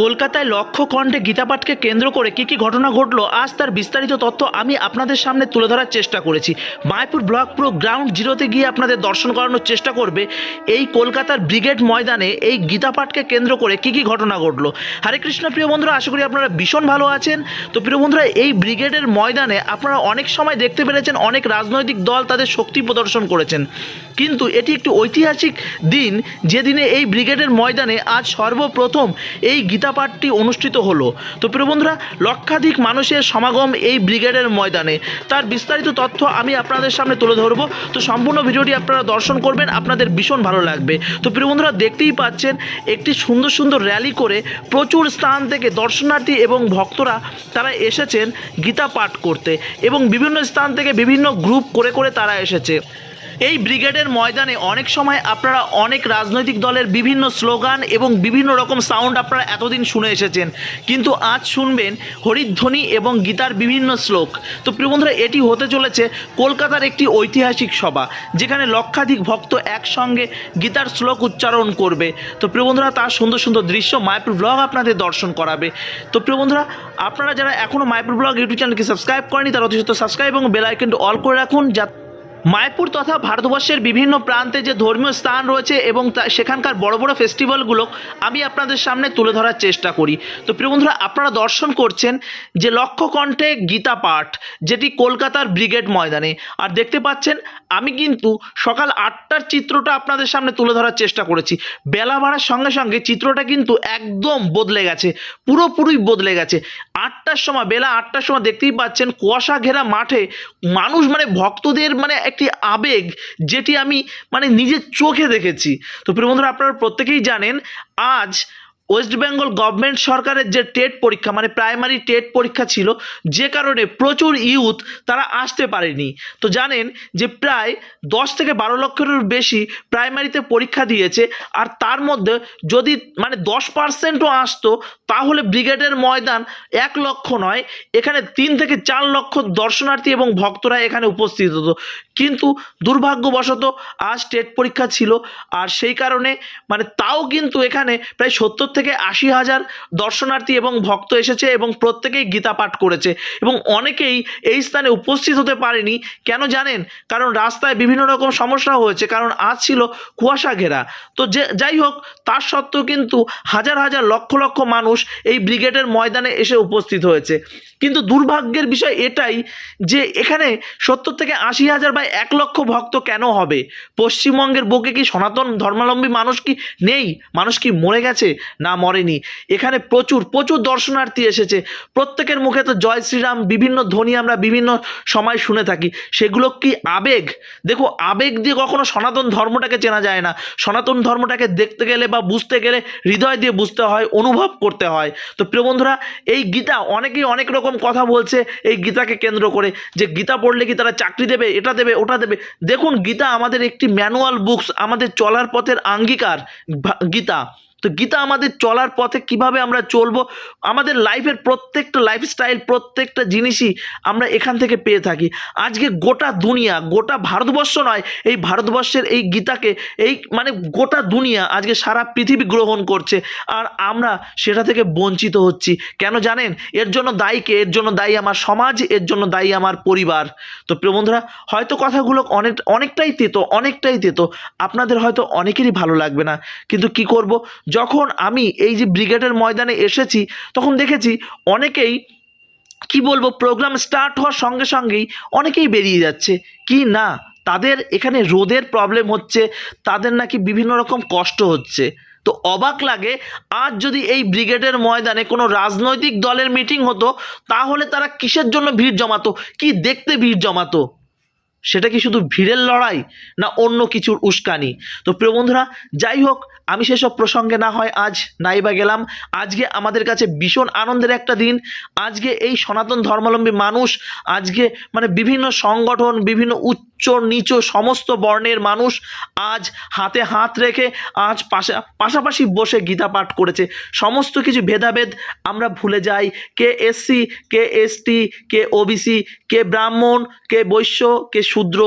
কলকাতায় লক্ষ কণ্ঠে গীতাপাঠকে কেন্দ্র করে কী কী ঘটনা ঘটলো, আজ তার বিস্তারিত তথ্য আমি আপনাদের সামনে তুলে ধরার চেষ্টা করেছি। মায়াপুর ব্লক পুরো গ্রাউন্ড জিরোতে গিয়ে আপনাদের দর্শন করানোর চেষ্টা করবে। এই কলকাতার ব্রিগেড ময়দানে এই গীতাপাঠকে কেন্দ্র করে কী কী ঘটনা ঘটলো। হরে কৃষ্ণ, প্রিয় বন্ধুরা, আশা করি আপনারা ভীষণ ভালো আছেন। তো প্রিয় বন্ধুরা, এই ব্রিগেডের ময়দানে আপনারা অনেক সময় দেখতে পেরেছেন, অনেক রাজনৈতিক দল তাদের শক্তি প্রদর্শন করেছেন। কিন্তু এটি একটি ঐতিহাসিক দিন যেদিনে এই ব্রিগেডের ময়দানে আজ সর্বপ্রথম এই গীতাপাঠটি অনুষ্ঠিত হলো। তো প্রিয় বন্ধুরা, লক্ষাধিক মানুষের সমাগম এই ব্রিগেডের ময়দানে। তার বিস্তারিত তথ্য আমি আপনাদের সামনে তুলে ধরবো। তো সম্পূর্ণ ভিডিওটি আপনারা দর্শন করবেন, আপনাদের ভীষণ ভালো লাগবে। তো প্রিয় বন্ধুরা, দেখতেই পাচ্ছেন, একটি সুন্দর সুন্দর র্যালি করে প্রচুর স্থান থেকে দর্শনার্থী এবং ভক্তরা তারা এসেছেন গীতা পাঠ করতে এবং বিভিন্ন স্থান থেকে বিভিন্ন গ্রুপ করে করে তারা এসেছে। এই ব্রিগেডের ময়দানে অনেক সময় আপনারা অনেক রাজনৈতিক দলের বিভিন্ন স্লোগান এবং বিভিন্ন রকম সাউন্ড আপনারা এতদিন শুনে এসেছেন। কিন্তু আজ শুনবেন হরিধ্বনি এবং গীতার বিভিন্ন শ্লোক। তো প্রিয় বন্ধুরা, এটি হতে চলেছে কলকাতার একটি ঐতিহাসিক সভা, যেখানে লক্ষাধিক ভক্ত একসঙ্গে গীতার শ্লোক উচ্চারণ করবে। তো প্রিয় বন্ধুরা, তার সুন্দর সুন্দর দৃশ্য মায়াপুর ব্লগ আপনাদের দর্শন করাবে। তো প্রিয় বন্ধুরা, আপনারা যারা এখনও মায়াপুর ব্লগ ইউটিউব চ্যানেলকে সাবস্ক্রাইব করেনি তারা অতি সত্ত্বর সাবস্ক্রাইব এবং বেল অল করে রাখুন, যাতে মায়াপুর তথা ভারতবর্ষের বিভিন্ন প্রান্তে যে ধর্মীয় স্থান রয়েছে এবং সেখানকার বড় বড় ফেস্টিভ্যালগুলো আমি আপনাদের সামনে তুলে ধরার চেষ্টা করি। তো প্রিয় বন্ধুরা, আপনারা দর্শন করছেন যে লক্ষ্য কণ্ঠে গীতা পাঠ, যেটি কলকাতার ব্রিগেড ময়দানে। আর দেখতে পাচ্ছেন, আমি কিন্তু সকাল আটটার চিত্রটা আপনাদের সামনে তুলে ধরার চেষ্টা করেছি। বেলা বাড়ার সঙ্গে সঙ্গে চিত্রটা কিন্তু একদম বদলে গেছে, পুরোপুরি বদলে গেছে। আটটার সময়, বেলা আটটার সময় দেখতেই পাচ্ছেন, কুয়াশা ঘেরা মাঠে মানুষ মানে ভক্তদের মানে একটি আবেগ যেটি আমি মানে নিজের চোখে দেখেছি। তো প্রিয় বন্ধুরা, আপনারা প্রত্যেকেই জানেন, আজ ওয়েস্ট বেঙ্গল গভর্নমেন্ট সরকারের যে টেট পরীক্ষা মানে প্রাইমারি টেট পরীক্ষা ছিল, যে কারণে প্রচুর ইউথ তারা আসতে পারেনি। তো জানেন যে প্রায় দশ থেকে বারো লক্ষেরও বেশি প্রাইমারিতে পরীক্ষা দিয়েছে, আর তার মধ্যে যদি মানে দশ পার্সেন্টও আসতো, তাহলে ব্রিগেডের ময়দান এক লক্ষ নয়, এখানে তিন থেকে চার লক্ষ দর্শনার্থী এবং ভক্তরা এখানে উপস্থিত হতো। কিন্তু দুর্ভাগ্যবশত আজ টেট পরীক্ষা ছিল আর সেই কারণে মানে তাও কিন্তু এখানে প্রায় সত্তর থেকে আশি হাজার দর্শনার্থী এবং ভক্ত এসেছে এবং প্রত্যেকেই গীতা পাঠ করেছে এবং অনেকেই এই স্থানে উপস্থিত হতে পারেনি। কেন জানেন? কারণ রাস্তায় বিভিন্ন রকম সমস্যা হয়েছে। কারণ আজ ছিল কুয়াশা ঘেরা। তো যে, যাই হোক, তার সত্ত্বেও কিন্তু হাজার হাজার লক্ষ লক্ষ মানুষ এই ব্রিগেডের ময়দানে এসে উপস্থিত হয়েছে। কিন্তু দুর্ভাগ্যের বিষয় এটাই যে এখানে সত্তর থেকে আশি হাজার বা এক লক্ষ ভক্ত কেন হবে? পশ্চিমবঙ্গের বুকে কি সনাতন ধর্মাবলম্বী মানুষ কি নেই? মানুষ কি মরে গেছে? না, মরেনি। এখানে প্রচুর প্রচুর দর্শনার্থী এসেছে। প্রত্যেকের মুখে তো জয় শ্রীরাম, বিভিন্ন ধ্বনি আমরা বিভিন্ন সময় শুনে থাকি। সেগুলো কি আবেগ? দেখো, আবেগ দিয়ে কখনো সনাতন ধর্মটাকে চেনা যায় না। সনাতন ধর্মটাকে দেখতে গেলে বা বুঝতে গেলে হৃদয় দিয়ে বুঝতে হয়, অনুভব করতে হয়। তো প্রিয় বন্ধুরা, এই গীতা অনেকেই অনেক রকম কথা বলছে এই গীতাকে কেন্দ্র করে যে গীতা পড়লে কি তারা চাকরি দেবে, এটা দেবে, ওটা দেবে। দেখুন, গীতা আমাদের একটি ম্যানুয়াল বুকস আমাদের চলার পথের আঙ্গীকার গীতা। তো গীতা আমাদের চলার পথে কীভাবে আমরা চলবো? আমাদের লাইফের প্রত্যেকটা লাইফস্টাইল প্রত্যেকটা জিনিসই আমরা এখান থেকে পেয়ে থাকি। আজকে গোটা দুনিয়া, গোটা ভারতবর্ষ নয়, এই ভারতবর্ষের এই গীতাকে, এই মানে গোটা দুনিয়া আজকে সারা পৃথিবী গ্রহণ করছে আর আমরা সেটা থেকে বঞ্চিত হচ্ছি। কেন জানেন? এর জন্য দায়ীকে এর জন্য দায়ী আমার সমাজ, এর জন্য দায়ী আমার পরিবার। তো বন্ধুরা, হয়তো কথাগুলো অনেক, অনেকটাই তেতো অনেকটাই তেতো। আপনাদের হয়তো অনেকেরই ভালো লাগবে না। কিন্তু কি করব? যখন আমি এই যে ব্রিগেডের ময়দানে এসেছি, তখন দেখেছি অনেকেই, কি বলব প্রোগ্রাম স্টার্ট হওয়ার সঙ্গে সঙ্গেই অনেকেই বেরিয়ে যাচ্ছে। কি না? তাদের এখানে রোদের প্রবলেম হচ্ছে, তাদের নাকি বিভিন্ন রকম কষ্ট হচ্ছে। তো অবাক লাগে, আজ যদি এই ব্রিগেডের ময়দানে কোনো রাজনৈতিক দলের মিটিং হতো, তাহলে তারা কিসের জন্য ভিড় জমাতো? কি দেখতে ভিড় জমাতো? সেটা কি শুধু ভিড়ের লড়াই, না অন্য কিছুর উস্কানি? তো প্রিয় বন্ধুরা, যাই হোক আমি সেসব প্রসঙ্গে না হয় আজ নাই বা গেলাম। আজকে আমাদের কাছে ভীষণ আনন্দের একটা দিন। আজকে এই সনাতন ধর্মাবলম্বী মানুষ, আজকে মানে বিভিন্ন সংগঠন, বিভিন্ন উচ্চ, নিচ, সমস্ত বর্ণের মানুষ আজ হাতে হাত রেখে আজ পাশা, পাশাপাশি বসে গীতা পাঠ করেছে। সমস্ত কিছু ভেদাভেদ আমরা ভুলে যাই। কে এসসি কে এসটি কে ওবিসি কে ব্রাহ্মণ, কে বৈশ্য, কে শূদ্র,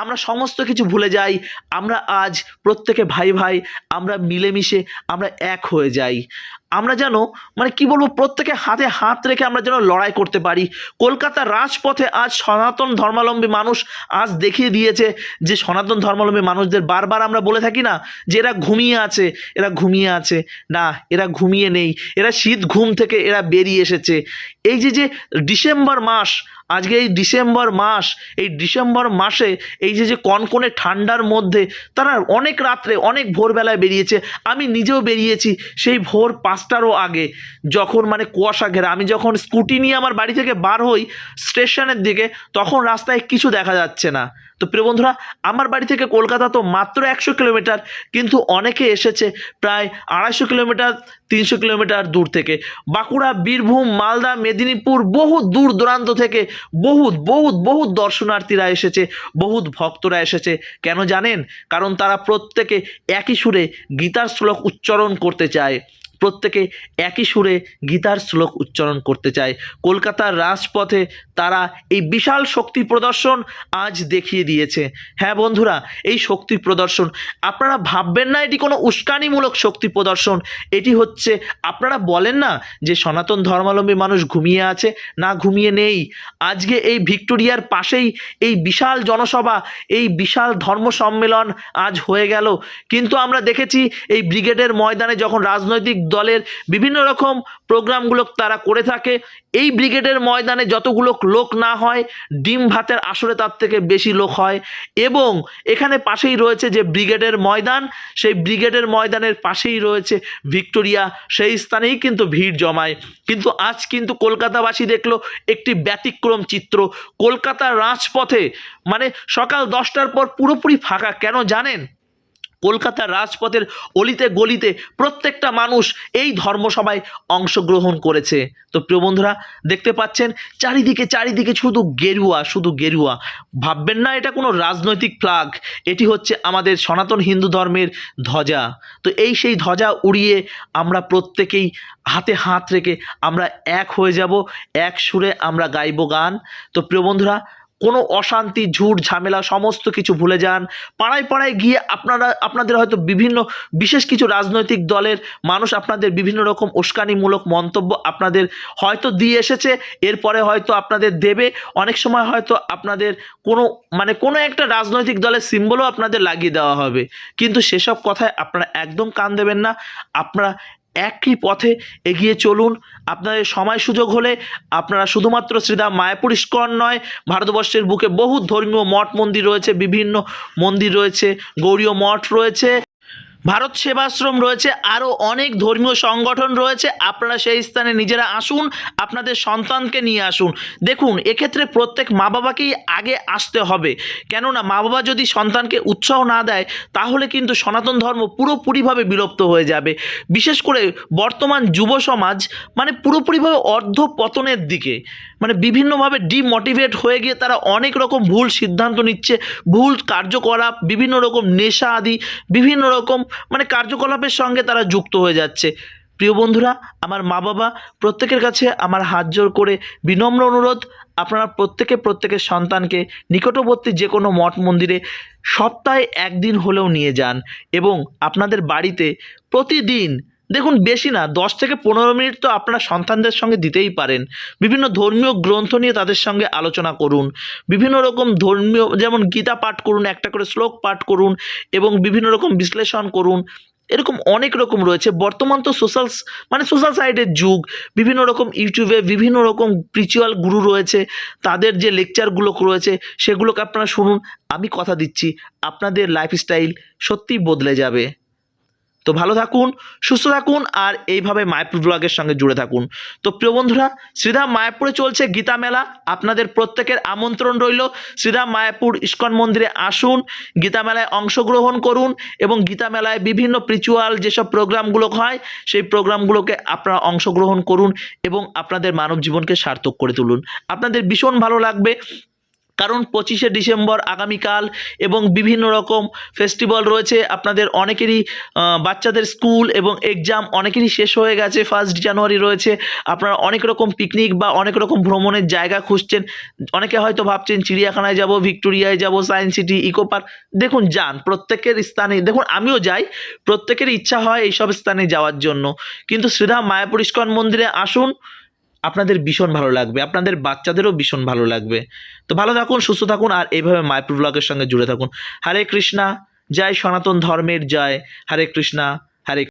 আমরা সমস্ত কিছু ভুলে যাই। আমরা আজ প্রত্যেকে ভাই ভাই, আমরা মিলেমিশে আমরা এক হয়ে যাই। আমরা যেন মানে কি বলব, প্রত্যেকে হাতে হাত রেখে আমরা যেন লড়াই করতে পারি। কলকাতার রাজপথে আজ সনাতন ধর্মাবলম্বী মানুষ আজ দেখিয়ে দিয়েছে যে সনাতন ধর্মাবলম্বী মানুষদের বারবার আমরা বলে থাকি না যে এরা ঘুমিয়ে আছে, এরা ঘুমিয়ে আছে। না, এরা ঘুমিয়ে নেই। এরা শীত ঘুম থেকে এরা বেরিয়ে এসেছে। এই যে যে ডিসেম্বর মাস আজকে এই ডিসেম্বর মাস, এই ডিসেম্বর মাসে এই যে যে কনকনে ঠান্ডার মধ্যে তারা অনেক রাত্রে, অনেক ভোরবেলায় বেরিয়েছে। আমি নিজেও বেরিয়েছি সেই ভোর পাঁচটারও আগে যখন মানে কুয়াশা ঘেরা। আমি যখন স্কুটি নিয়ে আমার বাড়ি থেকে বার হই স্টেশনের দিকে, তখন রাস্তায় কিছু দেখা যাচ্ছে না। তো প্রিয় বন্ধুরা, আমার বাড়ি থেকে কলকাতা তো মাত্র একশো কিলোমিটার, কিন্তু অনেকে এসেছে প্রায় আড়াইশো কিলোমিটার, তিনশো কিলোমিটার দূর থেকে। বাঁকুড়া, বীরভূম, মালদা, মেদিনীপুর বহু দূর দূরান্ত থেকে বহুত বহুত বহুত দর্শনার্থীরা এসেছে, বহুত ভক্তরা এসেছে। কেন জানেন? কারণ তারা প্রত্যেকে একই সুরে গীতার শ্লোক উচ্চারণ করতে চায়। প্রত্যেকে একই সুরে গীতার শ্লোক উচ্চারণ করতে চায়। কলকাতার রাজপথে তারা এই বিশাল শক্তি প্রদর্শন আজ দেখিয়ে দিয়েছে। হ্যাঁ বন্ধুরা, এই শক্তি প্রদর্শন, আপনারা ভাববেন না এটি কোনো উস্কানিমূলক শক্তি প্রদর্শন। এটি হচ্ছে, আপনারা বলেন না যে সনাতন ধর্মাবলম্বী মানুষ ঘুমিয়ে আছে? না, ঘুমিয়ে নেই। আজকে এই ভিক্টোরিয়ার পাশেই এই বিশাল জনসভা, এই বিশাল ধর্ম সম্মেলন আজ হয়ে গেল। কিন্তু আমরা দেখেছি এই ব্রিগেডের ময়দানে যখন রাজনৈতিক দলের বিভিন্ন রকম প্রোগ্রামগুলো তারা করে থাকে। এই ব্রিগেডের ময়দানে যতগুলো লোক না হয়, ডিম ভাতের আসরে তার থেকে বেশি লোক হয় এবং এখানে পাশেই রয়েছে যে ব্রিগেডের ময়দান, সেই ব্রিগেডের ময়দানের পাশেই রয়েছে ভিক্টোরিয়া, সেই স্থানেই কিন্তু ভিড় জমায়। কিন্তু আজ কিন্তু কলকাতাবাসী দেখল একটি ব্যতিক্রম চিত্র। কলকাতার রাজপথে মানে সকাল দশটার পর পুরোপুরি ফাঁকা, কেন জানেন? কলকাতার রাজপথের অলিতে গলিতে প্রত্যেকটা মানুষ এই ধর্মসভায় অংশগ্রহণ করেছে। তো প্রিয় বন্ধুরা, দেখতে পাচ্ছেন, চারিদিকে চারিদিকে শুধু গেরুয়া শুধু গেরুয়া। ভাববেন না, এটা কোনো রাজনৈতিক ফ্লাগ এটি হচ্ছে আমাদের সনাতন হিন্দু ধর্মের ধ্বজা। তো এই সেই ধ্বজা উড়িয়ে আমরা প্রত্যেকেই হাতে হাত রেখে আমরা এক হয়ে যাব, এক সুরে আমরা গাইব গান। তো প্রিয় বন্ধুরা কোনো অশান্তি ঝুট ঝামেলা, সমস্ত কিছু ভুলে যান। পাড়ায় পাড়ায় গিয়ে আপনারা, আপনাদের হয়তো বিভিন্ন, বিশেষ কিছু রাজনৈতিক দলের মানুষ আপনাদের বিভিন্ন রকম উস্কানিমূলক মন্তব্য আপনাদের হয়তো দিয়ে এসেছে, এরপরে হয়তো আপনাদের দেবে। অনেক সময় হয়তো আপনাদের কোনো মানে কোনো একটা রাজনৈতিক দলের সিম্বলও আপনাদের লাগিয়ে দেওয়া হবে। কিন্তু সেসব কথায় আপনারা একদম কান দেবেন না। আপনারা একই পথে এগিয়ে চলুন। আপনাদের সময় সুযোগ হলে আপনারা শুধুমাত্র শ্রীধাম মায়াপুর ইস্কন নয়, ভারতবর্ষের বুকে বহু ধর্মীয় মঠ মন্দির রয়েছে, বিভিন্ন মন্দির রয়েছে, গৌরীয় মঠ রয়েছে। ভারত সেবাশ্রম রয়েছে আরও অনেক ধর্মীয় সংগঠন রয়েছে, আপনারা সেই স্থানে নিজেরা আসুন, আপনাদের সন্তানকে নিয়ে আসুন। দেখুন, এক্ষেত্রে প্রত্যেক মা বাবাকেই আগে আসতে হবে। কেননা মা বাবা যদি সন্তানকে উৎসাহ না দেয়, তাহলে কিন্তু সনাতন ধর্ম পুরোপুরিভাবে বিলুপ্ত হয়ে যাবে। বিশেষ করে বর্তমান যুব সমাজ মানে পুরোপুরিভাবে অর্ধ পতনের দিকে। মানে বিভিন্নভাবে ডিমোটিভেট হয়ে গিয়ে তারা অনেক রকম ভুল সিদ্ধান্ত নিচ্ছে, ভুল কার্যকলাপ, বিভিন্ন রকম নেশা আদি, বিভিন্ন রকম মানে কার্যকলাপের সঙ্গে তারা যুক্ত হয়ে যাচ্ছে। প্রিয় বন্ধুরা, আমার মা বাবা প্রত্যেকের কাছে আমার হাত জোর করে বিনম্র অনুরোধ, আপনারা প্রত্যেকে প্রত্যেকের সন্তানকে নিকটবর্তী যে কোনো মঠ মন্দিরে সপ্তাহে একদিন হলেও নিয়ে যান এবং আপনাদের বাড়িতে প্রতিদিন দেখুন, বেশি না, দশ থেকে পনেরো মিনিট তো আপনারা সন্তানদের সঙ্গে দিতেই পারেন। বিভিন্ন ধর্মীয় গ্রন্থ নিয়ে তাদের সঙ্গে আলোচনা করুন। বিভিন্ন রকম ধর্মীয়, যেমন গীতা পাঠ করুন, একটা করে শ্লোক পাঠ করুন এবং বিভিন্ন রকম বিশ্লেষণ করুন। এরকম অনেক রকম রয়েছে। বর্তমান তো সোশ্যাল মানে সোশ্যাল সাইটের যুগ। বিভিন্ন রকম ইউটিউবে বিভিন্ন রকম স্পিরিচুয়াল গুরু রয়েছে। তাদের যে লেকচারগুলো রয়েছে, সেগুলোকে আপনারা শুনুন। আমি কথা দিচ্ছি, আপনাদের লাইফস্টাইল সত্যিই বদলে যাবে। তো ভালো থাকুন, সুস্থ থাকুন আর এইভাবে মায়াপুর ব্লগের সঙ্গে জুড়ে থাকুন। তো প্রিয় বন্ধুরা, শ্রীধাম মায়াপুরে চলছে গীতা মেলা। আপনাদের প্রত্যেকের আমন্ত্রণ রইল। শ্রীধাম মায়াপুর ইস্কন মন্দিরে আসুন, গীতা মেলায় অংশগ্রহণ করুন এবং গীতা মেলায় বিভিন্ন প্রিচুয়াল যেসব প্রোগ্রামগুলো হয়, সেই প্রোগ্রামগুলোকে আপনারা অংশগ্রহণ করুন এবং আপনাদের মানব জীবনকে সার্থক করে তুলুন। আপনাদের ভীষণ ভালো লাগবে। কারণ পঁচিশে ডিসেম্বর আগামীকাল এবং বিভিন্ন রকম ফেস্টিভ্যাল রয়েছে। আপনাদের অনেকেরই বাচ্চাদের স্কুল এবং এক্সাম অনেকেরই শেষ হয়ে গেছে ফার্স্ট জানুয়ারি রয়েছে। আপনারা অনেক রকম পিকনিক বা অনেক রকম ভ্রমণের জায়গা খুঁজছেন। অনেকে হয়তো ভাবছেন, চিড়িয়াখানায় যাব, ভিক্টোরিয়ায় যাব, সায়েন্স সিটি, ইকো পার্ক। দেখুন, যান, প্রত্যেকের স্থানে, দেখুন, আমিও যাই, প্রত্যেকের ইচ্ছা হয় এইসব স্থানে যাওয়ার জন্য। কিন্তু শ্রীধাম মায়াপুর ইস্কন মন্দিরে আসুন আপনাদের ভীষণ ভালো লাগবে, আপনাদের বাচ্চাদেরও ভীষণ ভালো লাগবে। তো ভালো থাকুন, সুস্থ থাকুন, আর এইভাবে মায়াপুর ব্লগের সঙ্গে জুড়ে থাকুন। হরে কৃষ্ণা, জয় সনাতন ধর্মের জয়। হরে কৃষ্ণা, হরে